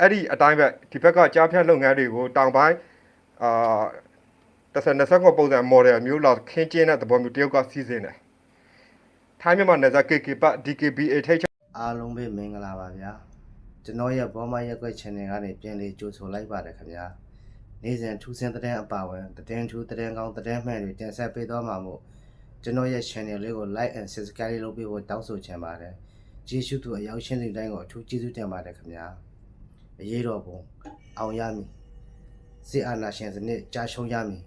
အဲ့ဒီအတိုင်းပဲဒီဘက်ကကြားဖြတ်လုပ်ငန်းတွေကိုတောင်ပိုင်းအာတစ်ဆယ်နှစ်ဆက်ကပုံစံ model မျိုးလောက်ခင်းကျင်းတဲ့သဘောမျိုးတရုတ်ကစီစဉ်တယ်ထိုင်းမြန်မာနယ်စပ် KK ပတ် DKBA ထိတ်ချုပ်အားလုံးပဲမင်္ဂလာပါဗျာကျွန်တော်ရဲ့ဘောမရက်ွက် channel ကနေပြန်လေးကြိုဆိုလိုက်ပါတယ်ခင်ဗျာနေ့စဉ်ထူးဆန်းတဲ့အပါဝင်သတင်းထူးသတင်းကောင်းသတင်းမှန်တွေတင်ဆက်ပေးသွားမှာမို့ကျွန်တော်ရဲ့ channel လေးကို like and subscribe လုပ်ပေးဖို့တောင်းဆိုချင်ပါတယ်ကျေးဇူးတူအရောက်ရှင်းတဲ့တိုင်းကိုအထူးကျေးဇူးတင်ပါတယ်ခင်ဗျာ အရေးတော်ပုံအောင်ရမည်စစ်အာဏာရှင်စနစ်ကြာရှုံးရမည်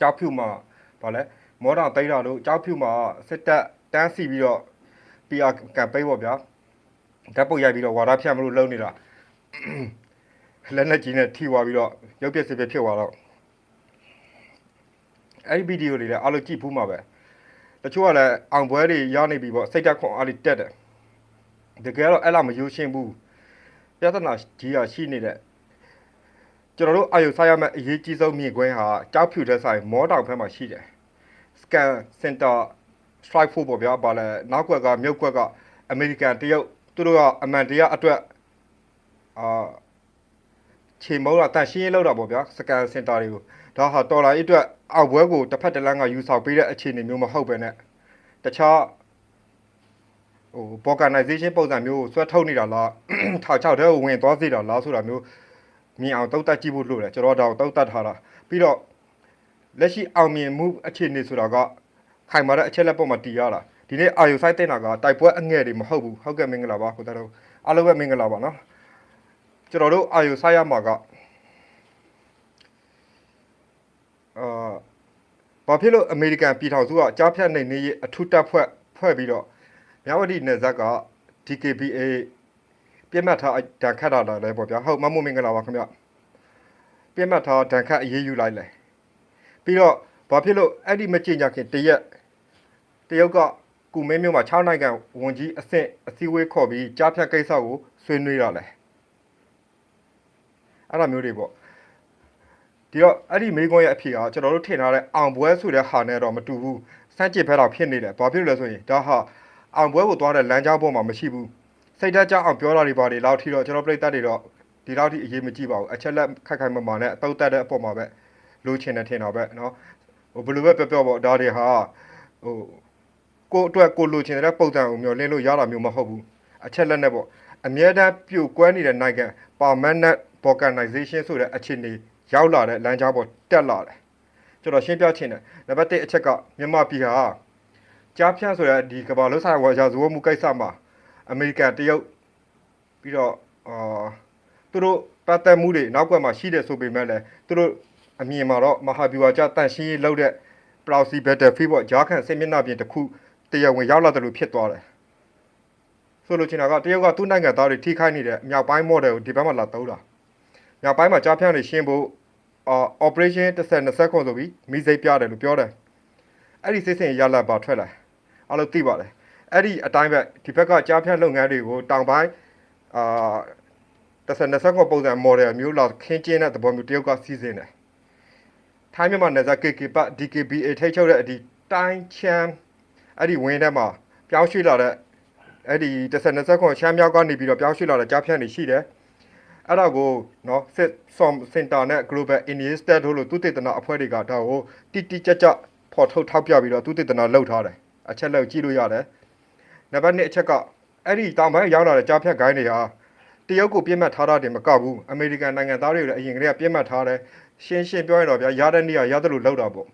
ကြောက်ဖြူမှာဗာလဲမော်တော်တိတ်တာတို့ကြောက်ဖြူမှာစစ်တပ်တန်းစီပြီးတော့ PR ကမ်ပိန်းပေါ့ဗျာဓာတ်ပုတ်ရိုက်ပြီးတော့ဝါဒဖြန့်မလို့လုပ်နေတာလက်နဲ့ကြီးနဲ့ထိသွားပြီးတော့ရုပ်ပြစစ်ပြဖြစ်သွားတော့ အဲ့ဒီဗီဒီယိုတွေလည်းအားလုံးကြည့်ဖူးမှာပဲတချို့ကလည်းအောင်ပွဲတွေရနေပြီပေါ့စိတ်တက်ခွန်အားလေးတက်တယ်တကယ်တော့အဲ့လားမယူရှင်းဘူးပြဿနာကြီးရရှိနေတဲ့ကျွန်တော်တို့အာယုဆိုင်ရမယ့်အရေးကြီးဆုံးမြင်ကွင်းဟာကြောက်ဖြူတဲ့ဆိုင်မောတောင်ဘက်မှာရှိတယ်။ scan center strike force ပေါ့ဗျာ။ဘာလဲနောက်ကွက်ကမြုပ်ကွက်ကအမေရိကန်တရုတ်သူတို့ကအမှန်တရားအတွက်အာခြေမုံးတာတန်ရှင်းရေးလောက်တာပေါ့ဗျာ scan center တွေကို ဒါဟာတော်လာရေးအတွက်အောက်ဘွဲကိုတစ်ဖက်တစ်လမ်းကယူဆောင်ပေးတဲ့အခြေအနေမျိုးမဟုတ်ပဲနဲ့တခြားဟို organization ပုံစံမျိုးကိုဆွဲထုတ်နေတာလားထောက်ချောက်တဲ့ကိုဝင်သွားစေတာလားဆိုတာမျိုးမြင်အောင်တုံးတက်ကြည့်ဖို့လိုတယ်ကျွန်တော်တော့တုံးတက်ထားတာပြီးတော့လက်ရှိအောင်မြင်မှုအခြေအနေဆိုတာကခိုင်မာတဲ့အချက်လက်ပေါ်မှာတည်ရတာဒီနေ့အာယုဆိုင်တင်တာကတိုက်ပွဲအငယ်တွေမဟုတ်ဘူးဟုတ်ကဲ့မင်္ဂလာပါကိုသားတို့အားလုံးပဲမင်္ဂလာပါနော်ကျွန်တော်တို့အာယုဆိုင်ရမှာက အာဘာဖြစ်လို့အမေရိကန်ပြည်ထောင်စုကကြားဖြတ်နေနေရေးအထူးတပ်ဖွဲ့ဖွဲ့ပြီးတော့မြဝတီနယ်ဇက်က DKBA ပြတ်မှတ်ထားဒဏ်ခတ်တာလည်းပေါ့ဗျာဟုတ်မမို့မင်္ဂလာပါခင်ဗျပြတ်မှတ်ထားဒဏ်ခတ်အရေးယူလိုက်လဲပြီးတော့ဘာဖြစ်လို့အဲ့ဒီမကြင်ကြခင်တရက်တရုတ်ကကုမင်းမျိုးမှာ6နိုင်ငံဝန်ကြီးအဆင့်အစည်းအဝေးခေါ်ပြီးကြားဖြတ်ကိစ္စကိုဆွေးနွေးရလဲအဲ့လိုမျိုးတွေပေါ့ ဒီတော့အဲ့ဒီမိကွန်းရဲ့အဖြေကကျွန်တော်တို့ထင်ထားတဲ့အောင်ပွဲဆိုတဲ့ဟာနဲ့တော့မတူဘူးစမ်းကြည့်ဖက်တော့ဖြစ်နေတယ်ဘာဖြစ်လို့လဲဆိုရင်ဒါဟာအောင်ပွဲကိုသွားတဲ့လမ်းကြောင်းပေါ်မှာမရှိဘူး စိတ်ဓာတ်ကြောက်အောင်ပြောတာတွေပါတွေလောက်ထိတော့ကျွန်တော်ပြိတ္တတွေတော့ဒီလောက်ထိအရေးမကြီးပါဘူးအချက်လက်ခက်ခိုင်မမာနဲ့အတုတ်တက်တဲ့အပေါ်မှာပဲလိုချင်တယ်ထင်တာပဲเนาะဟိုဘယ်လိုပဲပြောပြောပေါ့ဒါတွေဟာဟိုကိုယ့်အတွက်ကိုလိုချင်တဲ့ပုံစံကိုမျှော်လင့်လို့ရတာမျိုးမဟုတ်ဘူးအချက်လက်နဲ့ပေါ့အမြဲတမ်းပြုတ်ကွဲနေတဲ့နိုင်ငံ permanent organization ဆိုတဲ့အခြေအနေ ရောက်လာတဲ့လမ်းကြောင်းပေါ်တက်လာတယ်ကျွန်တော်ရှင်းပြချင်တယ်နံပါတ်1အချက်ကမြန်မာပြည်ဟာကြားဖြန့်ဆိုတဲ့ဒီကမ္ဘာလုံးဆိုင်ရာရာဇဝတ်မှုကိစ္စမှာအမေရိကန်တရုတ်ပြီးတော့အာသူတို့ပတ်သက်မှုတွေနောက်ကွယ်မှာရှိတယ်ဆိုပေမဲ့လည်းသူတို့အမြင်မှာတော့မဟာဗျူဟာကျတန့်ရှင်းရေးလုပ်တဲ့ Proxy Battlefield ပေါ့ဂျားခံစစ်မျက်နှာပြင်တစ်ခုတရားဝင်ရောက်လာတယ်လို့ဖြစ်သွားတယ်ဆိုလိုချင်တာကတရုတ်ကသူ့နိုင်ငံသားတွေထိခိုက်နေတဲ့မြောက်ပိုင်း model ကိုဒီဘက်မှာလာသုံးတာ မြောက်ပိုင်းမှာကြားဖြန့်နေရှင်းဖို့အာ operation 1020ခွန်ဆိုပြီးမိစိတ်ပြတယ်လို့ပြောတယ်အဲ့ဒီစစ်စင်ရလာပါထွက်လာအဲ့လိုသိပါတယ်အဲ့ဒီအတိုင်းပဲဒီဘက်ကကြားဖြတ်လုပ်ငန်းတွေကိုတောင်ပိုင်းအာတစ်ဆယ်နှစ်ဆက်ကပုံစံ model မျိုးလောက်ခင်းကျင်းတဲ့သဘောမျိုးတရုတ်ကစီစဉ်တယ်ထိုင်းမြန်မာနယ်စပ် KK ပတ် DKBA ထိတ်ချုပ်တဲ့အဒီတိုင်းချမ်းအဲ့ဒီဝင်းထဲမှာပြောင်းရွှေ့လာတဲ့အဲ့ဒီတစ်ဆယ်နှစ်ဆက်ကရှမ်းမြောက်ကနေပြီးတော့ပြောင်းရွှေ့လာတဲ့ကြားဖြတ်နေရှိတယ် အဲ့ဒါကိုနော် Fit Som Center နဲ့ Global Initiative တို့လိုသူတည်တနာအဖွဲ့တွေကဒါကိုတိတိကျကျဖော်ထုတ်ထောက်ပြပြီးတော့သူတည်တနာလှုပ်ထားတယ်အချက်လက်ကြည့်လို့ရတယ်နံပါတ်1အချက်ကအဲ့ဒီတောင်ပိုင်းရောက်လာတဲ့ကြားဖြတ်ဂိုင်းတွေဟာတရုတ်ကိုပြစ်မှတ်ထားတာတင်မကဘူးအမေရိကန်နိုင်ငံသားတွေကိုလည်းအရင်ကတည်းကပြစ်မှတ်ထားတယ်ရှင်းရှင်းပြောရင်တော့ဗျာရတဲ့နေရာရတယ်လို့လောက်တာပေါ့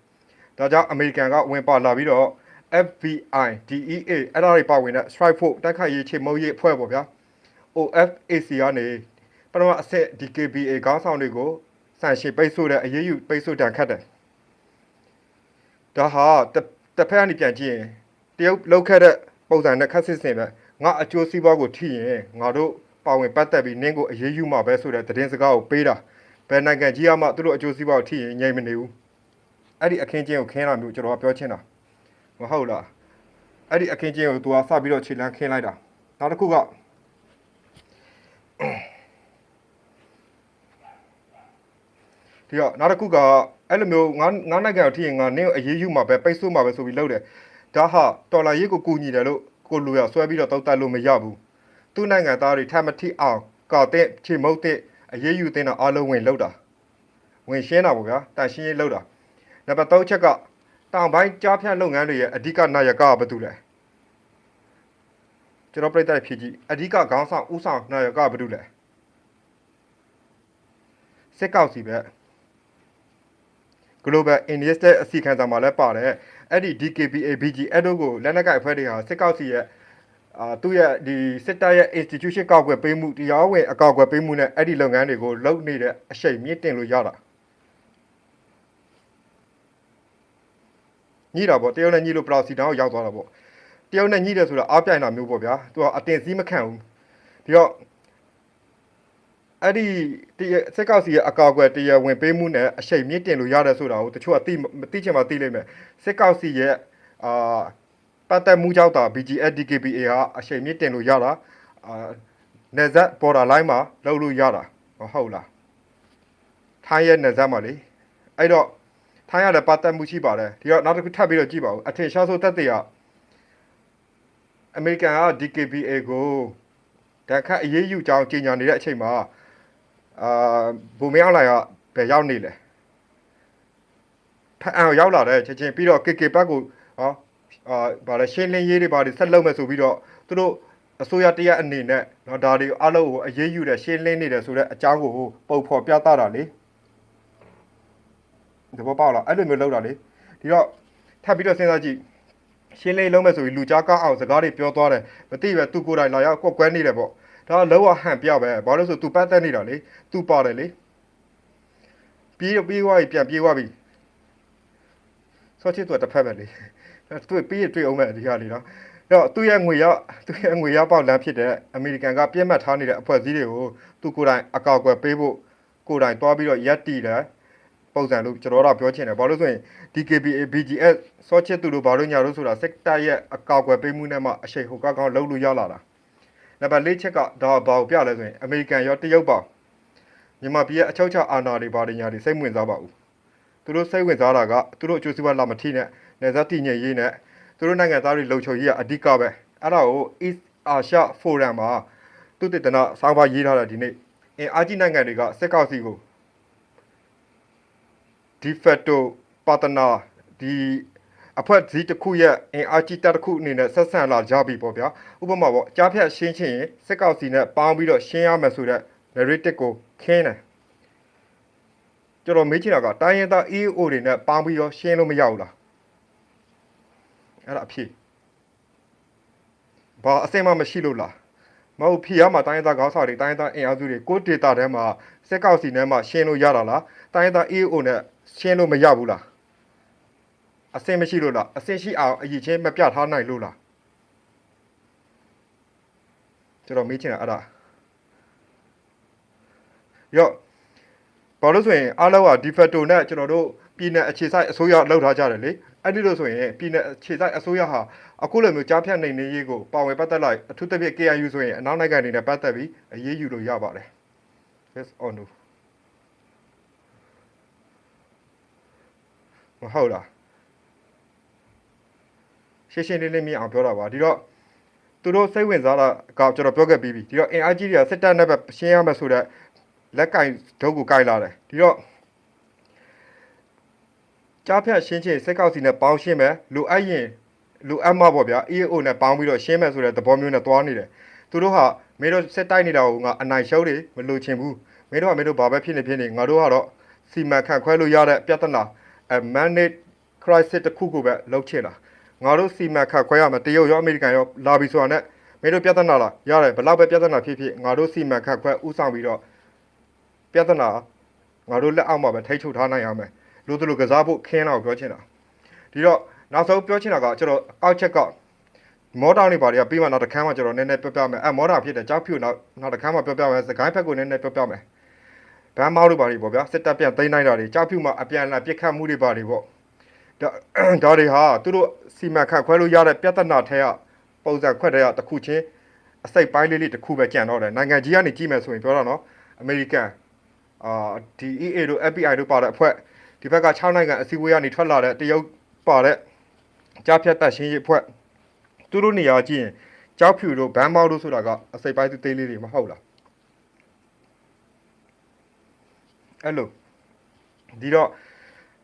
ဒါကြောင့်အမေရိကန်ကဝင်ပါလာပြီးတော့ FBI DEA အဲ့ဒါတွေပါဝင်တဲ့ Strike Force တိုက်ခိုက်ရေးချေမှုန်းရေးအဖွဲ့ပေါ့ဗျာ OFAC ကနေ ပထမအဆင့် DKBA ခေါင်းဆောင်တွေကိုဆန်ရှင်ပိတ်ဆို့တဲ့အရေးယူပိတ်ဆို့တန်ခတ်တယ်ဒါဟာတစ်တစ်ဖက်ကနေပြန်ကြည့်ရင်တရုတ်လောက်ခဲ့တဲ့ပုံစံနဲ့ခက်စစ်စင်ပဲငါအကျိုးစီးပွားကိုထိရင်ငါတို့ပါဝင်ပတ်သက်ပြီးနင်းကိုအရေးယူမှာပဲဆိုတဲ့သတင်းစကားကိုပေးတာဘယ်နိုင်ငံကြီးကမှသူတို့အကျိုးစီးပွားကိုထိရင်ငြိမ်မနေဘူးအဲ့ဒီအခင်းကျင်းကိုခင်းတာမျိုးကျွန်တော်ကပြောချင်တာမဟုတ်လားအဲ့ဒီအခင်းကျင်းကိုသူကစပြီးတော့ခြေလန်းခင်းလိုက်တာနောက်တစ်ခုက ဒီတော့နောက်တစ်ခုကအဲ့လိုမျိုးငါငါနိုင်ငံကိုထိရင်ငါနင်းကိုအရေးယူမှာပဲပိတ်ဆို့မှာပဲဆိုပြီးလုပ်တယ်ဒါဟာတော်လာရေးကိုကူညီတယ်လို့ကိုလူရဆွဲပြီးတော့တောက်တက်လို့မရဘူးသူ့နိုင်ငံသားတွေထပ်မထိအောင်ကောက်တဲ့ချေမုတ်တဲ့အရေးယူတဲ့အားလုံးဝင်လောက်တာဝင်ရှင်းတာပေါ့ဗျာတန်ရှင်းရေးလောက်တာနံပါတ်3ချက်ကတောင်ပိုင်းကြားဖြတ်လုပ်ငန်းတွေရဲ့အဓိကနာယကကဘာတူလဲကျွန်တော်ပြိတ္တဖြည့်ကြည့်အဓိကခေါင်းဆောင်ဥဆောင်နာယကကဘာတူလဲစစ်ကောက်စီပဲ Global Investor အစီခံစာမှာလည်းပါတယ်အဲ့ဒီ DKBA BG အဲ့တို့ကိုလက်နက်ကိုင်အဖွဲ့တွေဟာစစ်ကောက်စီရဲ့အာသူ့ရဲ့ဒီစစ်တပ်ရဲ့ institution ကောက်ွယ်ပေးမှုတရားဝင်အကောက်ွယ်ပေးမှုနဲ့အဲ့ဒီလုပ်ငန်းတွေကိုလုပ်နေတဲ့အရှိန်မြင့်တင်လို့ရတာညှိတာပေါ့တရုတ်နဲ့ညှိလို့ပလောက်စီတောင်ကိုရောက်သွားတာပေါ့တရုတ်နဲ့ညှိတယ်ဆိုတာအားပြိုင်တာမျိုးပေါ့ဗျာသူကအတင်စည်းမခံဘူးဒီတော့ အဲ့ဒီတရားစက်ကောက်စီရဲ့အကောက်အကွယ်တရားဝင်ပေးမှုနဲ့အရှိန်မြင့်တင်လို့ရတယ်ဆိုတာကိုတချို့ကသိမသိချင်မှသိလိမ့်မယ်စက်ကောက်စီရဲ့အာပတ်သက်မှုကြောင့်တာ BGS DKBA ဟာအရှိန်မြင့်တင်လို့ရတာအာနေဇက် border line မှာလောက်လို့ရတာဟုတ်လားထိုင်းရဲ့နေဇက်မှာလေအဲ့တော့ထိုင်းရတဲ့ပတ်သက်မှုရှိပါတယ်ဒီတော့နောက်တစ်ခုထပ်ပြီးတော့ကြည့်ပါဦးအထင်ရှားဆုံးသက်သေကအမေရိကန်က DKBA ကိုတခါအရေးယူကြောင်းကြေညာနေတဲ့အချိန်မှာ အာဘူမင်းအောင်လိုင်ကဘယ်ရောက်နေလဲဖအံရောက်လာတဲ့ချက်ချင်းပြီးတော့ KK ဘက်ကိုဟောအာဗါလဲရှင်းလင်းရေးတွေဗါတွေဆက်လုပ်မယ်ဆိုပြီးတော့သူတို့အစိုးရတရက်အနေနဲ့เนาะဒါတွေအလုံးကိုအရေးယူတဲ့ရှင်းလင်းနေတယ်ဆိုတဲ့အကြောင်းကိုပုံဖော်ပြသတာလေဒီဘောပေါက်လားအဲ့လိုမျိုးလုပ်တာလေဒီတော့ထပ်ပြီးတော့စဉ်းစားကြည့် ရှင်းလေးလုံးမဲ့ဆိုပြီးလူကြားကောက်အောင်စကားတွေပြောသွားတယ်မသိပဲသူကိုယ်တိုင်လာရောက်ကွက်ကွဲနေတယ်ပေါ့ ဒါကလောကဟန်ပြပဲဘာလို့လဲဆိုသူပတ်သက်နေတာလေသူပါတယ်လေပြေးပြေးသွားပြီပြန်ပြေးသွားပြီဆောချစ်သူကတစ်ဖက်ပဲလေသူပြေးတွေ့အောင်မဲ့ဒီဟာလေနော်အဲ့တော့သူ့ရဲ့ငွေရောက်သူ့ရဲ့ငွေရောက်ပေါက်လမ်းဖြစ်တဲ့အမေရိကန်ကပြည့်မှတ်ထားနေတဲ့အဖွဲ့အစည်းတွေကိုသူကိုယ်တိုင်အကောက်အကွယ်ပေးဖို့ကိုယ်တိုင်တွားပြီးတော့ရက်တီတယ်ပုံစံလို့ကျွန်တော်တို့ကပြောချင်တယ်ဘာလို့ဆိုရင် DKBA BGS စောချစ်သူတို့ဘာလို့ညာလို့ဆိုတာစက်တာရဲ့အကောက်အကွယ်ပေးမှုနဲ့မှအရှိန်ဟိုကောက်ကောက်လုံးလို့ရလာတာ နံပါတ်၄ချက်ကဒါဘာကိုပြလဲဆိုရင်အမေရိကန်ရောတရုတ်ပါမြန်မာပြည်ရဲ့အချုပ်အခြာအာဏာတွေဘာတွေညာတွေစိတ်ဝင်စားပါဘူးသူတို့စိတ်ဝင်စားတာကသူတို့အကျိုးစီးပွားလာမထိနဲ့နေဇက်တည်ငြိမ်ရေးနဲ့သူတို့နိုင်ငံသားတွေလုံခြုံရေးကအဓိကပဲအဲ့ဒါကို East Asia Forum မှာသူတည်တနာစောင်းပါရေးထားတာဒီနေ့အင်အားကြီးနိုင်ငံတွေကစက်ကောက်စီကို de facto partner ဒီ အဖွဲ့အစည်းတစ်ခုရဲ့အင်အားကြီးတပ်တစ်ခုအနေနဲ့ဆက်ဆံလာကြပြီပေါ့ဗျာဥပမာပေါ့ကြားဖြတ်ရှင်းချင်းရင်စစ်ကောက်စီနဲ့ပေါင်းပြီးတော့ရှင်းရမယ်ဆိုတော့ narrative ကိုခင်းတယ်ကျွန်တော်မေးချင်တာကတိုင်းရင်းသား EAO တွေနဲ့ပေါင်းပြီးတော့ရှင်းလို့မရဘူးလားအဲ့ဒါအဖြစ်ဘာအစင်မှမရှိလို့လားမဟုတ်ဖြေရမှာတိုင်းရင်းသားခေါင်းဆောင်တွေတိုင်းရင်းသားအင်အားစုတွေကို data ထဲမှာစက်ကောက်စီထဲမှာရှင်းလို့ရတာလားတိုင်းရင်းသား EAO နဲ့ရှင်းလို့မရဘူးလား အစင်မရှိလို့လားအစင်ရှိအောင်အရင်ချင်းမပြထားနိုင်လို့လားကျွန်တော်မေးချင်တာအဲ့ဒါရော့ဘာလို့ဆိုရင်အားလုံးက de facto နဲ့ကျွန်တော်တို့ပြည်နယ်အခြေစိုက်အစိုးရလောက်ထားကြတယ်လေအဲ့ဒီလိုဆိုရင်ပြည်နယ်အခြေစိုက်အစိုးရဟာအခုလိုမျိုးကြားဖြတ်နိုင်နေရေးကိုပါဝင်ပတ်သက်လိုက်အထူးသဖြင့် KIU ဆိုရင်အနောက်နိုင်ငံတွေနဲ့ပတ်သက်ပြီးအရေးယူလို့ရပါတယ် yes or no မဟုတ်လား ရှင်းရှင်းလင်းလင်းမြင်အောင်ပြောတာပါဒီတော့သူတို့စိတ်ဝင်စားတာကကျွန်တော်ပြောခဲ့ပြီးပြီဒီတော့ NIG တွေကစစ်တပ်နဲ့ပဲရှင်းရမယ်ဆိုတော့လက်ကင်ဒုတ်ကိုကင်လာတယ်ဒီတော့ကြားဖြတ်ရှင်းချင်းစစ်ကောက်စီနဲ့ပေါင်းရှင်းမယ်လူအပ်ရင်လူအပ်မပေါ့ဗျာ EAO နဲ့ပေါင်းပြီးတော့ရှင်းမယ်ဆိုတဲ့သဘောမျိုးနဲ့သွားနေတယ်သူတို့ဟာမင်းတို့စစ်တိုက်နေတာကိုငါအနိုင်ရှုံးတွေမလို့ချင်ဘူးမင်းတို့ကမင်းတို့ဘာပဲဖြစ်နေဖြစ်နေငါတို့ကတော့စီမံခန့်ခွဲလို့ရတဲ့ပြဿနာအ manage crisis တစ်ခုကိုပဲလုပ်ချင်တာ ငါတို့စီမံခန့်ခွဲရမယ်တရုတ်ရောအမေရိကန်ရောလာပြီဆိုတာနဲ့မင်းတို့ပြဿနာလားရတယ်ဘယ်လောက်ပဲပြဿနာဖြစ်ဖြစ်ငါတို့စီမံခန့်ခွဲဥဆောင်ပြီးတော့ပြဿနာငါတို့လက်အောက်မှာပဲထိ ंछ ုပ်ထားနိုင်ရမယ်လူတို့လူကစားဖို့ခင်းတော့ပြောချင်တာဒီတော့နောက်ဆုံးပြောချင်တာကကျွန်တော်အောက်ချက်ကမော်တာတွေဘာတွေကပြီးမှနောက်တစ်ခါမှကျွန်တော်နည်းနည်းပြောပြမယ်အဲမော်တာဖြစ်တယ်ကြောက်ဖြူနောက်နောက်တစ်ခါမှပြောပြမယ်စကိုင်းဖက်ကိုနည်းနည်းပြောပြမယ်ဗန်းမောက်တွေဘာတွေပေါ့ဗျာစစ်တပ်ပြန်သိမ်းနိုင်တာတွေကြောက်ဖြူမှာအပြန်အလှန်ပြစ်ခတ်မှုတွေဘာတွေပေါ့ ဒါဒါတွေဟာသူတို့စီမံခန့်ခွဲလို့ရတဲ့ပြဿနာထဲကပုံစံခွက်တဲ့ကတစ်ခုချင်းအစိတ်ပိုင်းလေးလေးတစ်ခုပဲကြံတော့တယ်နိုင်ငံကြီးကနေကြည့်မယ်ဆိုရင်ပြောတာနော်အမေရိကန်အာဒီ EA တို့ FBI တို့ပါတဲ့အဖွဲ့ဒီဘက်က6နိုင်ငံအစည်းအဝေးကနေထွက်လာတဲ့တရုတ်ပါတဲ့ကြားဖြတ်တက်ရှင်းရေးအဖွဲ့သူတို့နေရာကြည့်ရင်ကြောက်ဖြူတို့ဘန်းမောက်တို့ဆိုတာကအစိပ်ပိုင်းသေးလေးတွေမဟုတ်လားအဲ့လိုဒီတော့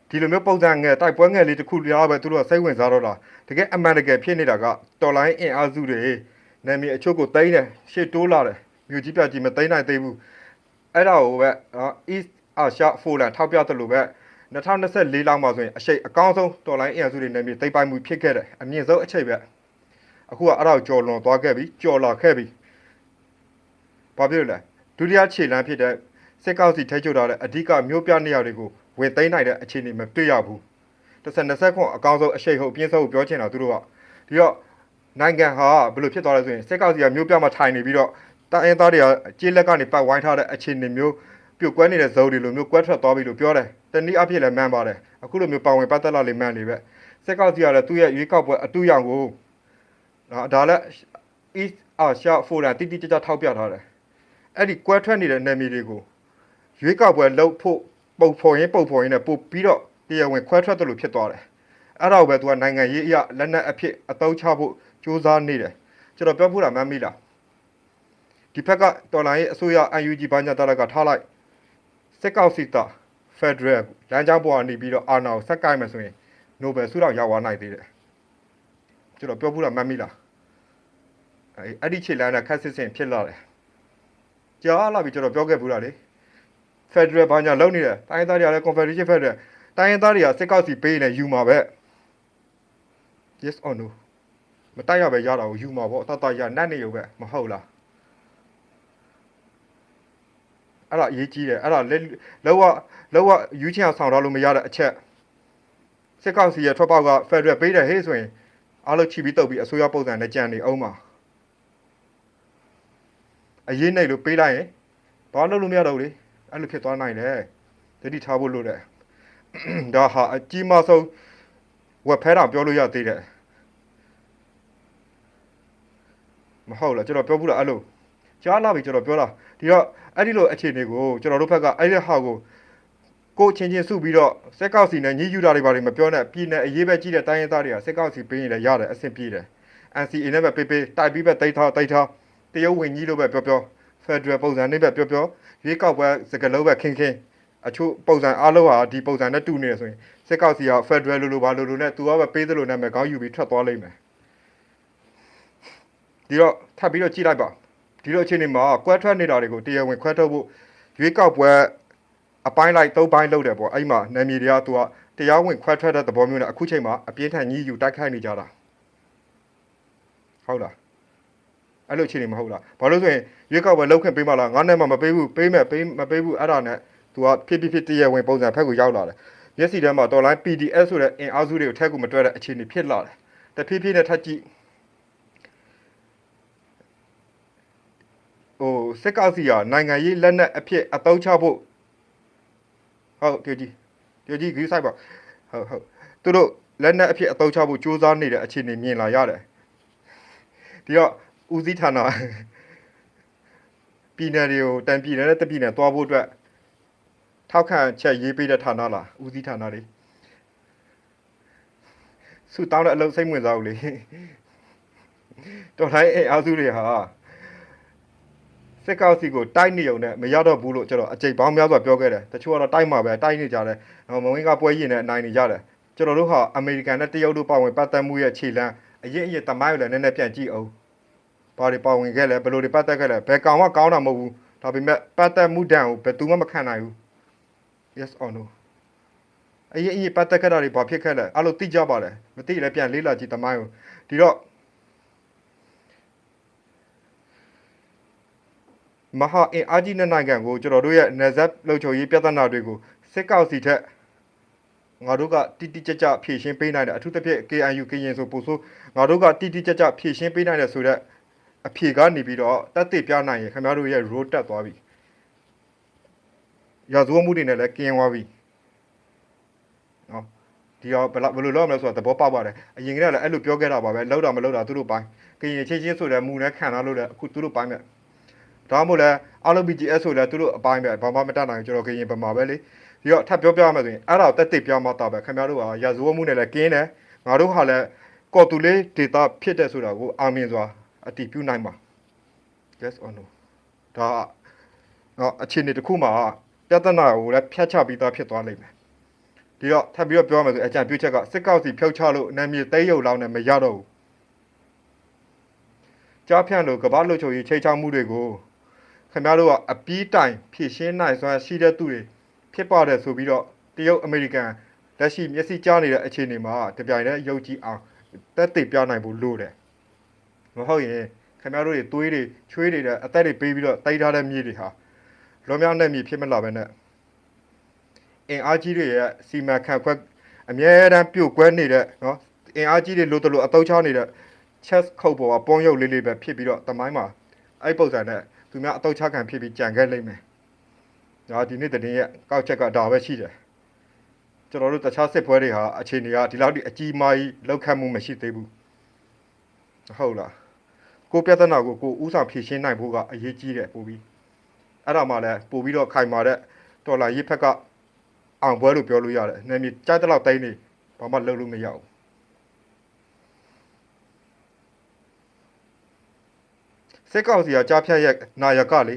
ဒီလိုမျိုးပုံစံငယ်တိုက်ပွဲငယ်လေးတစ်ခုတည်းပဲသူတို့ကစိတ်ဝင်စားတော့တာတကယ်အမှန်တကယ်ဖြစ်နေတာကတော်လိုင်းအင်အားစုတွေနာမည်အချို့ကိုတိမ့်တယ်ရှေ့တိုးလာတယ်မြို့ကြီးပြကြီးမတိမ့်နိုင်သေးဘူးအဲ့ဒါကိုပဲနော် East Asia Forum ထောက်ပြတယ်လို့ပဲ2024လောက်မှာဆိုရင်အရှိတ်အကောင်းဆုံးတော်လိုင်းအင်အားစုတွေနာမည်တိမ့်ပိုင်မှုဖြစ်ခဲ့တယ်အမြင့်ဆုံးအချိန်ပဲအခုကအဲ့ဒါကိုကြော်လွန်သွားခဲ့ပြီကြော်လာခဲ့ပြီဘာဖြစ်လို့လဲဒုတိယခြေလမ်းဖြစ်တဲ့စစ်ကောက်စီထိချုပ်ထားတဲ့အဓိကမျိုးပြနေရာတွေကို ဝင်သိမ်းနိုင်တဲ့အခြေအနေမတွေ့ရဘူးတစ်ဆက်နှစ်ဆက်ခွန်အကောင်းဆုံးအရှိတ်ဟုတ်အပြင်းဆုံးကိုပြောချင်တာသူတို့ကဒီတော့နိုင်ငံဟာဘယ်လိုဖြစ်သွားလဲဆိုရင်စစ်ကောက်စီကမျိုးပြမှာထိုင်နေပြီးတော့တိုင်းအင်းသားတွေကကြေးလက်ကနေပတ်ဝိုင်းထားတဲ့အခြေအနေမျိုးပြုတ်ကွဲနေတဲ့ဇုံတွေလိုမျိုးကွဲထွက်သွားပြီလို့ပြောတယ်တနည်းအားဖြင့်လည်းမှန်ပါတယ်အခုလိုမျိုးပါဝင်ပတ်သက်လာလိမ့်မှန်နေပဲစစ်ကောက်စီကလည်းသူ့ရဲ့ရွေးကောက်ပွဲအတူရောင်ကိုနော်ဒါလည်း East Asia Forum တိတိကျကျထောက်ပြထားတယ်အဲ့ဒီကွဲထွက်နေတဲ့နယ်မြေတွေကိုရွေးကောက်ပွဲလုပ်ဖို့ ပုံဖော်ရင်းပုံဖော်ရင်းနဲ့ပို့ပြီးတော့တရားဝင်ခွဲထွက်တယ်လို့ဖြစ်သွားတယ်အဲ့ဒါကိုပဲသူကနိုင်ငံရေးအရလက်နက်အဖြစ်အသုံးချဖို့ကြိုးစားနေတယ်ကျွန်တော်ပြောဖို့တာမှန်းမိလားဒီဘက်ကတော်လိုင်းရဲ့အစိုးရ UNG ဘာညာတရကထားလိုက်စစ်ကောက်စီတာ Federal လမ်းကြောင်းပေါ်ကနေပြီးတော့အာဏာကိုဆက်ကိုက်မယ်ဆိုရင် Nobel ဆုတောင်ရောက်သွားနိုင်သေးတယ်ကျွန်တော်ပြောဖို့တာမှန်းမိလားအဲ့အဲ့ဒီခြေလမ်းနဲ့ခက်စစ်စင်ဖြစ်လာတယ်ကြားလာပြီကျွန်တော်ပြောခဲ့ဘူးလား လေ Federal ဘာညာလုံနေတယ်တိုင်းရင်းသားတွေကလည်း Confederation Federal တိုင်းရင်းသားတွေကစစ်ကောက်စီပေးနေယူမှာပဲ Yes or no မတိုက်ရပဲရတာကိုယူမှာပေါ့အတတရနတ်နေရုံပဲမဟုတ်လားအဲ့ဒါအရေးကြီးတယ်အဲ့ဒါလက်လောကလောကယူချင်အောင်ဆောင်ထားလို့မရတဲ့အချက်စစ်ကောက်စီရဲ့ထွက်ပေါက်က Federal ပေးတယ်ဟေးဆိုရင်အားလုံးချီပြီးတုတ်ပြီးအစိုးရပုံစံနဲ့ကြံနေအောင်ပါအရေးနိုင်လို့ပေးလိုက်ရင်ဘာလို့လို့မရတော့ဘူးလေ အဲ့လိုဖြစ်သွားနိုင်တယ်တတိထားဖို့လိုတယ်ဒါဟာအကြီးမဆုံးဝက်ဖဲတာပြောလို့ရသေးတယ်မဟုတ်လားကျွန်တော်ပြောဘူးလားအဲ့လိုကြားလာပြီကျွန်တော်ပြောတာဒီတော့အဲ့ဒီလိုအခြေအနေကိုကျွန်တော်တို့ဘက်ကအဲ့ဒီဟာကိုကိုယ်ချင်းချင်းစုပြီးတော့စက်ကောက်စီနဲ့ညှိယူတာတွေဘာတွေမပြောနဲ့ပြည်နယ်အရေးပဲကြီးတဲ့တိုင်းရင်းသားတွေကစက်ကောက်စီပေးရင်လည်းရတယ်အဆင်ပြေတယ် NCA နဲ့ပဲပေးပေးတိုက်ပြီးပဲတိတ်ထားတိတ်ထားတရုတ်ဝင်ကြီးလို့ပဲပြောပြော Federal ပုံစံနဲ့ပဲပြောပြော ရွေးကောက်ပွဲစကလုံးပဲခင်းခင်းအချို့ပုံစံအားလုံးဟာဒီပုံစံနဲ့တူနေတယ်ဆိုရင်စစ်ကောက်စီက Federal လို့လို့ဘာလို့လို့နဲ့သူကပဲပေးသလိုနဲ့ပဲခေါင်းယူပြီးထွက်သွားလိမ့်မယ်ဒီတော့ထပ်ပြီးတော့ကြည့်လိုက်ပါဒီလိုအခြေအနေမှာကွဲထွက်နေတာတွေကိုတရားဝင်ခွဲထုတ်ဖို့ရွေးကောက်ပွဲအပိုင်းလိုက်သုံးပိုင်းလုပ်တယ်ပေါ့အဲ့မှာနာမည်တွေကသူကတရားဝင်ခွဲထွက်တဲ့သဘောမျိုးနဲ့အခုချိန်မှာအပြင်းထန်ကြီးယူတိုက်ခိုက်နေကြတာဟုတ်လား အဲ့လိုအခြေအနေမဟုတ်လားဘာလို့ဆိုရင်ရွေးကောက်ပွဲလောက်ခွင့်ပေးမလားငါနဲ့မှမပေးဘူးပေးမဲ့ပေးမပေးဘူးအဲ့ဒါနဲ့ तू ကဖြစ်ဖြစ်ဖြစ်တရဝင်ပုံစံဖက်ကိုရောက်လာတယ်မျက်စိထဲမှာတော်လိုင်း PDF ဆိုတဲ့အင်အားစုတွေကိုထက်ကူမတွဲတဲ့အခြေအနေဖြစ်လာတယ်တဖြည်းဖြည်းနဲ့ထပ်ကြည့်ဟိုစစ်ကောက်စီကနိုင်ငံရေးလက်နက်အဖြစ်အသုံးချဖို့ဟုတ်ကြည့်ကြည့်ကြည့်ဂိဆိုင်ပါဟုတ်ဟုတ်သူတို့လက်နက်အဖြစ်အသုံးချဖို့စူးစမ်းနေတဲ့အခြေအနေမြင်လာရတယ်ဒီတော့ ဦးစီးဌာနပြည်နယ်တွေကိုတန်ပြည်နယ်နဲ့တပြည်နယ်သွားဖို့အတွက်ထောက်ခံချက်ရေးပေးတဲ့ဌာနလားဦးစီးဌာနလေးစုတောင်းတဲ့အလုပ်စိတ်ဝင်စားဘူးလေတော်တိုင်းအားစုတွေဟာစစ်ကောက်စီကိုတိုက်နေုံနဲ့မရတော့ဘူးလို့ကျွန်တော်အကြိမ်ပေါင်းများစွာပြောခဲ့တယ်တချို့ကတော့တိုက်မှာပဲတိုက်နေကြတယ်မဝင်းကပွဲရင်နဲ့အနိုင်နေကြတယ်ကျွန်တော်တို့ဟာအမေရိကန်နဲ့တရုတ်တို့ပါဝင်ပတ်သက်မှုရဲ့ခြေလှမ်းအရင်အရင်တမိုင်းကိုလည်းနည်းနည်းပြန်ကြည့်အောင် ဘာတွေပါဝင်ခဲ့လဲဘယ်လိုတွေပတ်သက်ခဲ့လဲဘယ်ကောင်ကကောင်းတာမဟုတ်ဘူးဒါပေမဲ့ပတ်သက်မှုတန်ကိုဘယ်သူမှမခံနိုင်ဘူး yes or no အရင်အရင်ပတ်သက်ခဲ့တာတွေဘာဖြစ်ခဲ့လဲအဲ့လိုသိကြပါလေမသိလည်းပြန်လေးလာကြည့်တမိုင်းကိုဒီတော့မဟာအင်အားကြီးတဲ့နိုင်ငံကိုကျွန်တော်တို့ရဲ့နေဆက်လုံခြုံရေးပြဿနာတွေကိုစစ်ကောက်စီထက်ငါတို့ကတိတိကျကျဖြည့်ရှင်းပေးနိုင်တယ်အထူးသဖြင့် KNU ကရင်ဆိုပို့ဆိုငါတို့ကတိတိကျကျဖြည့်ရှင်းပေးနိုင်တယ်ဆိုတော့ အဖြေကနေပြီးတော့တက်သိပြနိုင်ရင်ခင်ဗျားတို့ရဲ့ road တက်သွားပြီရာဇဝတ်မှုတွေနဲ့လည်းကင်းသွားပြီနော်ဒီတော့ဘယ်လောက်ဘယ်လိုလုပ်ရမလဲဆိုတာသဘောပေါက်ပါတယ်အရင်ကတည်းကလည်းအဲ့လိုပြောခဲ့တာပါပဲလောက်တာမလောက်တာသူတို့ပိုင်းကရင်ချင်းချင်းဆိုတဲ့မူနဲ့ခံထားလို့လည်းအခုသူတို့ပိုင်းမဲ့ဒါမှမဟုတ်လဲအားလုံး BGS ဆိုလဲသူတို့အပိုင်းပဲဘာမှမတတ်နိုင်ဘူးကျွန်တော်ကရင်ပမာပဲလေပြီးတော့ထပ်ပြောပြရမယ်ဆိုရင်အဲ့ဒါကိုတက်တက်ပြောမှတာပဲခင်ဗျားတို့ကရာဇဝတ်မှုနဲ့လည်းကင်းတယ်ငါတို့ဟာလည်းကော်တူလေးဒေတာဖြစ်တဲ့ဆိုတာကိုအာမင်စွာ အတည်ပြုနိုင်ပါ yes or no ဒါတော့အခြေအနေတစ်ခုမှာပြဿနာကိုလည်းဖျက်ချပြီးသားဖြစ်သွားလိမ့်မယ်ဒီတော့ထပ်ပြီးတော့ပြောရမယ်ဆိုအကြံပြုချက်ကစစ်ကောက်စီဖြုတ်ချလို့နာမည်သိရုပ်လောင်းနဲ့မရတော့ဘူးကြားဖြန့်လို့ကမ္ဘာလူချုပ်ရေးချိန်ချောက်မှုတွေကိုခင်ဗျားတို့ကအပီးတိုင်ဖြည့်ရှင်းနိုင်စွမ်းရှိတဲ့သူတွေဖြစ်ပါတယ်ဆိုပြီးတော့တရုတ်အမေရိကန်လက်ရှိမျက်စိကြားနေတဲ့အခြေအနေမှာတပြိုင်တည်းယုံကြည်အောင်တက်တည်ပြနိုင်ဖို့လိုတယ် မဟုတ်ရင်ခင်ဗျားတို့တွေသွေးတွေချွေးတွေတဲ့အသက်တွေပေးပြီးတော့တိုက်ထားတဲ့မြေတွေဟာလွန်မြောက်တဲ့မြေဖြစ်မလာပဲနဲ့အင်အားကြီးတွေရဲ့စီမံခန့်ခွဲအမြဲတမ်းပြုတ်ကွဲနေတဲ့နော်အင်အားကြီးတွေလို့တလို့အတုံးချနေတဲ့ chess ခုတ်ပေါ်ကပုံရုပ်လေးလေးပဲဖြစ်ပြီးတော့တမိုင်းမှာအဲ့ပုံစံနဲ့သူများအတုံးချခံဖြစ်ပြီးကြံခဲ့လိမ့်မယ်။ဒါဒီနေ့တည်ရဲ့ကောက်ချက်ကဒါပဲရှိတယ်။ကျွန်တော်တို့တခြားစစ်ပွဲတွေဟာအခြေအနေကဒီလောက်ထိအကြီးမားကြီးလောက်ခတ်မှုမရှိသေးဘူး။ ဟုတ်လား။ကိုယ်ပြဿနာကိုကိုယ်ဥဆောင်ဖြေရှင်းနိုင်ဖို့ကအရေးကြီးတယ်ပို့ပြီး။အဲ့ဒါမှလည်းပို့ပြီးတော့ခိုင်မာတဲ့တော်လာရေးဖက်ကအောင်ပွဲလို့ပြောလို့ရတယ်။နာမည်ကြားတဲ့လောက်တိုင်းနေဘာမှလုပ်လို့မရဘူး။စစ်ကောင်စီကကြားဖြတ်ရဲ့နာယကလေ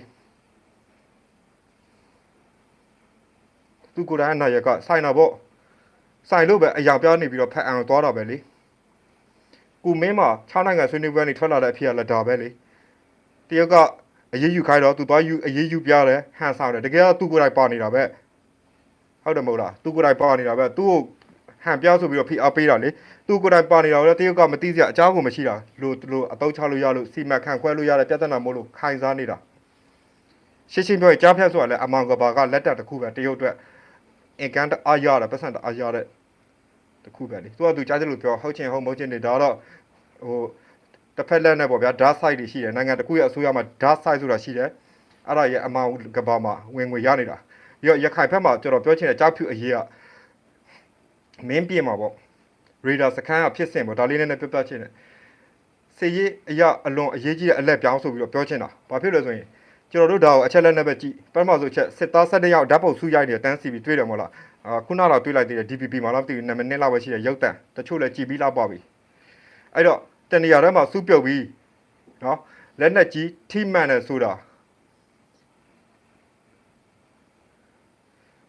သူကိုယ်တိုင်ကနာယကဆိုင်တာပေါ့ဆိုင်လို့ပဲအယောင်ပြနေပြီးတော့ဖက်အောင်သွားတာပဲလေ ကုမင်းမှာ6နိုင်ငံဆွေးနွေးပွဲနေထွက်လာတဲ့အဖြစ်ကလည်းဒါပဲလေတရုတ်ကအရေးယူခိုင်းတော့သူသွားယူအရေးယူပြတယ်ဟန်ဆောင်တယ်တကယ်တော့သူကိုယ်တိုင်ပါနေတာပဲဟုတ်တယ်မဟုတ်လားသူကိုယ်တိုင်ပါနေတာပဲသူ့ကိုဟန်ပြဆိုပြီးတော့ဖိအားပေးတာလေသူကိုယ်တိုင်ပါနေတာကိုလည်းတရုတ်ကမသိစရာအကြောင်းကိုမရှိတာလို့သူတို့အတော့ချလို့ရလို့စီမံခန့်ခွဲလို့ရတဲ့ပြဿနာမို့လို့ခိုင်စားနေတာရှင်းရှင်းပြောရင်ကြားဖြတ်ဆိုတာလည်းအမောင်ကဘာကလက်တက်တစ်ခုပဲတရုတ်အတွက်အင်ကန်တအားရတာပတ်စံတအားရတဲ့ တစ်ခုပဲလေသူကသူကြားတယ်လို့ပြောဟုတ်ချင်ဟုတ်မဟုတ်ချင်နေဒါတော့ဟိုတစ်ဖက်လက်နဲ့ပေါ့ဗျာ dark side တွေရှိတယ်နိုင်ငံတစ်ခုရဲ့အစိုးရမှာ dark side ဆိုတာရှိတယ်အဲ့ဒါရဲ့အမောင်ကဘာမှာဝင်ငွေရနေတာပြီးတော့ရခိုင်ဘက်မှာကျွန်တော်ပြောချင်တဲ့ကြားဖြူအရေးကမင်းပြေမှာပေါ့ရေဒါစခန်းကဖြစ်စဉ်ပေါ့ဒါလေးနဲ့ပြပြချင်းတယ်စေရေးအရာအလွန်အရေးကြီးတဲ့အလက်ပြောင်းဆိုပြီးတော့ပြောချင်တာဘာဖြစ်လဲဆိုရင်ကျွန်တော်တို့ဒါကိုအချက်လက်နဲ့ပဲကြည့်ပထမဆုံးချက်စစ်သား၁၁ယောက်ဓာတ်ပုံစုရိုက်နေတဲ့တန်းစီပြီးတွေ့တယ်မို့လားအာ ခုနတော့တွေ့လိုက်သေးတယ် DPP မှာတော့မသိဘူးနာမည်နဲ့လောက်ပဲရှိတယ်ရုပ်တံတချို့လည်းကြည်ပြီးလောက်ပါပြီအဲ့တော့တနေရာထဲမှာစုပြုတ်ပြီးနော်လက်နဲ့ကြီးထိမှန်တယ်ဆိုတာ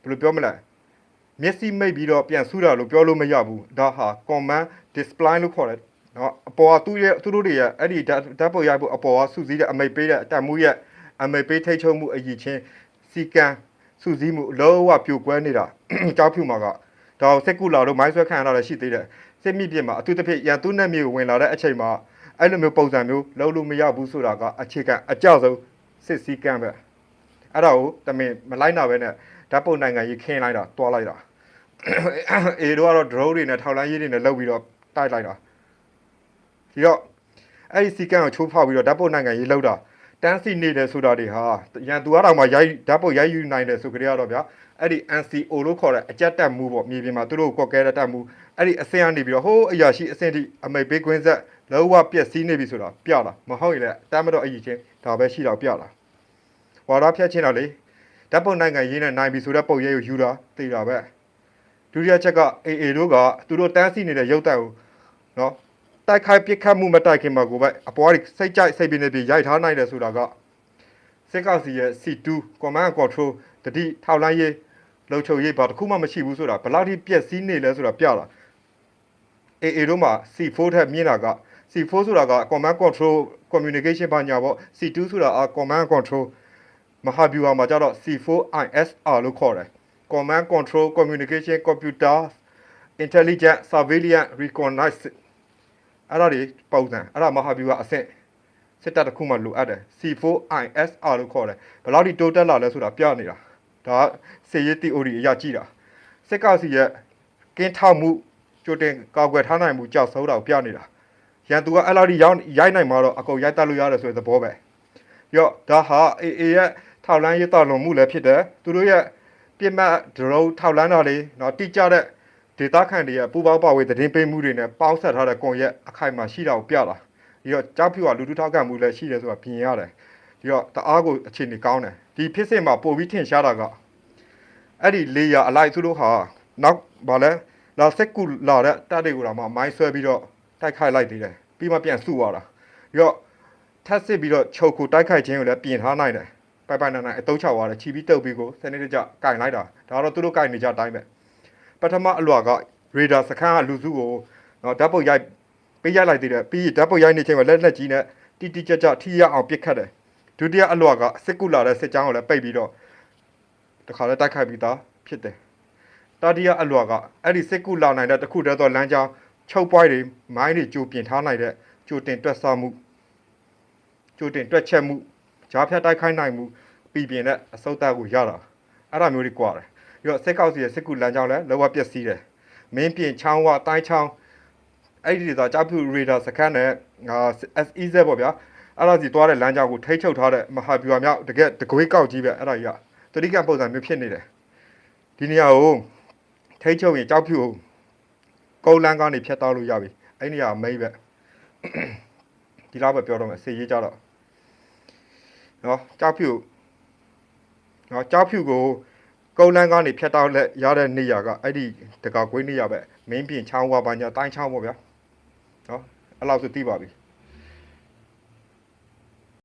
ဘယ်လိုပြောမလဲမျက်စိမိတ်ပြီးတော့ပြန်ဆူတာလို့ပြောလို့မရဘူးဒါဟာ command display လို့ခေါ်တယ်နော်အပေါ်ကသူ့ရဲ့သူတို့တွေရဲ့အဲ့ဒီဓာတ်ပုံရိုက်ဖို့အပေါ်ကစုစည်းတဲ့အမိတ်ပေးတဲ့အတမှုရဲ့အမိတ်ပေးထိတ်ချုံမှုအကြီးချင်းစီကံစုစည်းမှုအလုံးဝပြိုကွဲနေတာ ကြောက်ဖြူမှာကဒါကိုစက်ကူလာတို့မိုင်းဆွဲခံရတာလည်းရှိသေးတယ်စစ်မြစ်ပြင်မှာအထူးသဖြင့်ရန်သူနဲ့မြေကိုဝင်လာတဲ့အချိန်မှာအဲ့လိုမျိုးပုံစံမျိုးလုံးလို့မရဘူးဆိုတာကအခြေခံအကြောက်ဆုံးစစ်စည်းကံပဲအဲ့ဒါကိုတမင်မလိုက်နာပဲနဲ့ဓာတ်ပုံနိုင်ငံကြီးခင်းလိုက်တာတွားလိုက်တာအေတို့ကတော့ drone တွေနဲ့ထောက်လန်းရေးတွေနဲ့လောက်ပြီးတော့တိုက်လိုက်တာဒီတော့အဲ့ဒီစီကံကိုချိုးဖောက်ပြီးတော့ဓာတ်ပုံနိုင်ငံရေးလောက်တာ တန်းစီနေတယ်ဆိုတာတွေဟာရန်သူကတော့မှရိုက်ဓာတ်ပုံရိုက်ယူနိုင်တယ်ဆိုကြရတော့ဗျာအဲ့ဒီ NCO လို့ခေါ်တဲ့အကြက်တက်မှုပေါ့မြေပြင်မှာသူတို့ကိုကွက်ကဲတဲ့တက်မှုအဲ့ဒီအဆင့်ကနေပြီးတော့ဟိုးအရာရှိအဆင့်ထိအမိတ်ပေးခွင်းဆက်လောကပြက်စီးနေပြီဆိုတာပြတာမဟုတ်ရင်လည်းတမ်းမတော့အကြီးချင်းဒါပဲရှိတော့ပြတာဝါရဖြတ်ချင်းတော့လေဓာတ်ပုံနိုင်ငံရေးနဲ့နိုင်ပြီဆိုတဲ့ပုံရိပ်ကိုယူတာသိတာပဲဒုတိယချက်ကအေအေတို့ကသူတို့တန်းစီနေတဲ့ရုပ်တက်ကိုနော် တိုက်ခိုက်ပစ်ခတ်မှုမတိုက်ခင်မှာကိုပဲအပေါ်ကစိတ်ကြိုက်စိတ်ပြင်းနေပြီးရိုက်ထားနိုင်တယ်ဆိုတာကစစ်ကောင်စီရဲ့ C2 command and control တတိထောက်လိုင်းရေးလုံခြုံရေးဘာတစ်ခုမှမရှိဘူးဆိုတာဘယ်လောက်ထိပြက်စီးနေလဲဆိုတာပြတာအေအေတို့မှာ C4 ထက်မြင့်တာက C4 ဆိုတာက command control communication ဘာညာပေါ့ C2 ဆိုတာက command and control မဟာဗျူဟာမှာကျတော့ C4ISR လို့ခေါ်တယ် command control communication computer intelligence surveillance recognize အဲ့ဒါတွေပုံစံအဲ့ဒါမဟာဗျူဟာအဆင့်စစ်တပ်တစ်ခုမှလိုအပ်တယ် C4ISR လို့ခေါ်တယ်ဘယ်လောက်ထိတိုးတက်လာလဲဆိုတာပြနေတာဒါကစေရေး theory အရကြည့်တာစစ်ကောင်စီရဲ့ကင်းထောက်မှုကြိုတင်ကာကွယ်ထားနိုင်မှုကြောက်စိုးတာကိုပြနေတာရန်သူကအဲ့လောက်ထိရောက်ရိုက်နိုင်မှာတော့အကုန်ရိုက်တက်လို့ရတယ်ဆိုတဲ့သဘောပဲရော့ဒါဟာ AA ရဲ့ထောက်လန်းရေးတော်လွန်မှုလည်းဖြစ်တယ်သူတို့ရဲ့ ပြစ်မှတ်ဒရုန်းထောက်လန်းတာတွေเนาะတိကျတဲ့ ဒေတာခန့်တွေရဲ့ပူပေါင်းပါဝေသတင်းပေးမှုတွေနဲ့ပေါင်းဆက်ထားတဲ့ကွန်ရက်အခိုင်အမာရှိတာကိုပြတာပြီးတော့ကြောက်ဖြူကလူထုထောက်ခံမှုလည်းရှိတယ်ဆိုတာပြင်ရတယ်ဒီတော့တအားကိုအခြေအနေကောင်းတယ်ဒီဖြစ်စဉ်မှာပို့ပြီးထင်ရှားတာကအဲ့ဒီလေယာအလိုက်သူတို့ဟာနောက်ဗာလဲလာစက်ကူလာတဲ့တပ်တွေကိုတော့မှမိုင်းဆွဲပြီးတော့တိုက်ခိုက်လိုက်သေးတယ်ပြီးမှပြန်စုသွားတာဒီတော့ထပ်စစ်ပြီးတော့ချုပ်ကိုတိုက်ခိုက်ခြင်းကိုလည်းပြင်ထားနိုင်တယ်ပိုင်ပိုင်နိုင်နိုင်အတုံးချသွားတယ်ချီပြီးတုပ်ပြီးကိုစနေတကျကင်လိုက်တာဒါတော့သူတို့ကင်နေကြအတိုင်းပဲ ပထမအလွာကရေဒါစခန်းကလူစုကိုနော်ဓာတ်ပုံရိုက်ပေးရိုက်လိုက်သေးတယ်ပြီးဓာတ်ပုံရိုက်နေချိန်မှာလက်လက်ကြီးနဲ့တီတီကြကြထိရအောင်ပြစ်ခတ်တယ်ဒုတိယအလွာကစစ်ကူလာတဲ့စစ်ကြောင်းကိုလည်းပိတ်ပြီးတော့တခါလဲတိုက်ခိုက်ပြီးသားဖြစ်တယ်။တတိယအလွာကအဲ့ဒီစစ်ကူလာနိုင်တဲ့တစ်ခုတည်းသောလမ်းကြောင်းချုပ်ပွိုင်းတွေမိုင်းတွေကြိုပြင်ထားနိုင်တဲ့ကြိုတင်တွက်ဆမှုကြိုတင်တွက်ချက်မှုဂျားဖြတ်တိုက်ခိုက်နိုင်မှုပြည်ပြင်တဲ့အစုပ်သားကိုရတာအဲ့ဒါမျိုးတွေကြွားတယ်။ ပြီးတော့စစ်ကောက်စီရဲ့စစ်ကူလမ်းကြောင်းလည်းလောကပျက်စီးတယ်။မင်းပြင်ချောင်းဝတိုင်းချောင်းအဲ့ဒီဒေသကြောက်ဖြူရေဒါစခန်းနဲ့ငါ SEZ ပေါ့ဗျာအဲ့ဒါစီသွားတဲ့လမ်းကြောင်းကိုထိ ंछ ချုပ်ထားတဲ့မဟာဗျူဟာမြောက်တကယ်တကွေးကောက်ကြီးပဲအဲ့ဒါကြီးကတတိကပုံစံမျိုးဖြစ်နေတယ်ဒီနေရာကိုထိ ंछ ချုပ်ရင်ကြောက်ဖြူကိုကုန်းလန်းကနေဖြတ်တောက်လို့ရပြီအဲ့နေရာကမိတ်ပဲဒီလောက်ပဲပြောတော့မယ်စေရေးကြတော့နော်ကြောက်ဖြူနော်ကြောက်ဖြူကို ကုန်းလန်းကနေဖြတ်တောက်လက်ရတဲ့နေရာကအဲ့ဒီတကကွေးနေရာပဲမင်းပြင်ချောင်းဝါပါညာတိုင်းချောင်းပေါ့ဗျာနော်အဲ့လောက်ဆိုသိပါပြီ